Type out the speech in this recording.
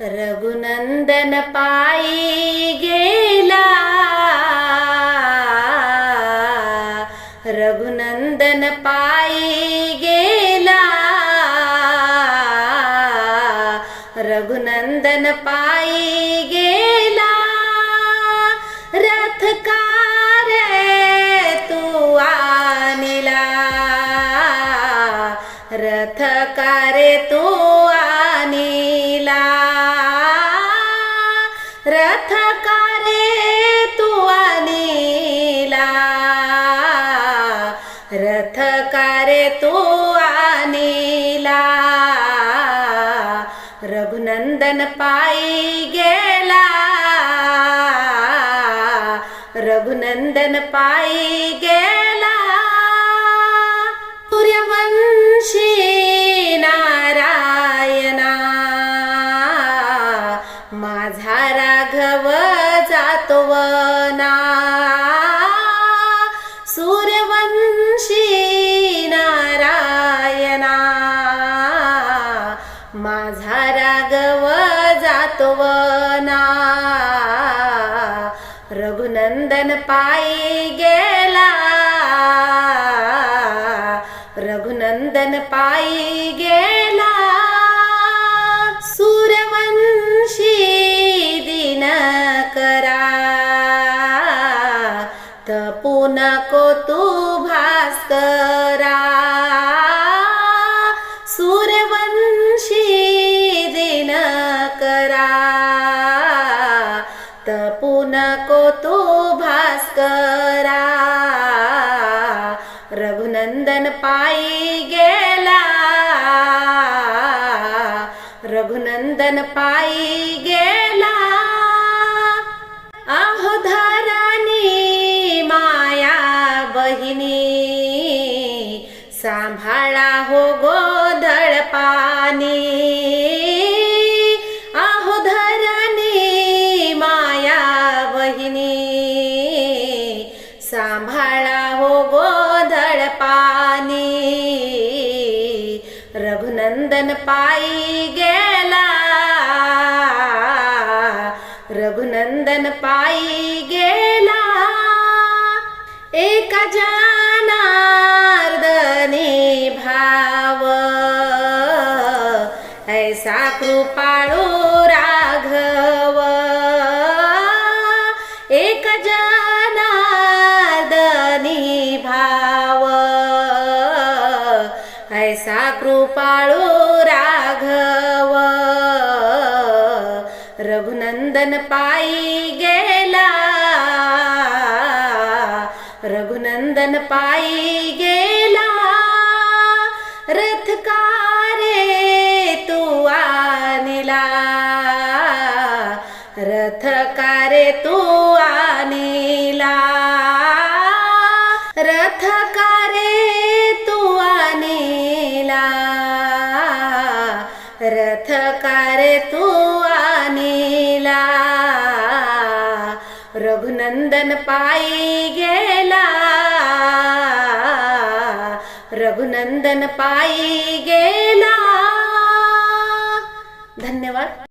रघुनंदन पायी गेला. रघुनंदन पायी गेला. रघुनंदन पायी गेला. तो आनेला रघुनंदन पायी गेला. रघुनंदन पायी गेला. माझा राघव जातो वना रघुनंदन पायी गेला. रघुनंदन पायी गेला. सूर्यवंशी दिन करा. तपू नको तू भास्करा. नको तू भास्करा. रघुनंदन पायी गेला. रघुनंदन पायी गेला. आहो धारानी माया बहिणी सांभाळा हो गो नंदन पायी गेला. रघुनंदन पायी गेला. एक जनार्दनी भाव. ऐसा कृपाळू राघव. एक जनार्दनी ऐसा कृपाळू राघव. रघुनंदन पायी गेला. रघुनंदन पायी गेला. रथ रे तू आणला? रथ रे तू आणला? नंदन पायी गेला. रघुनंदन पायी गेला. धन्यवाद.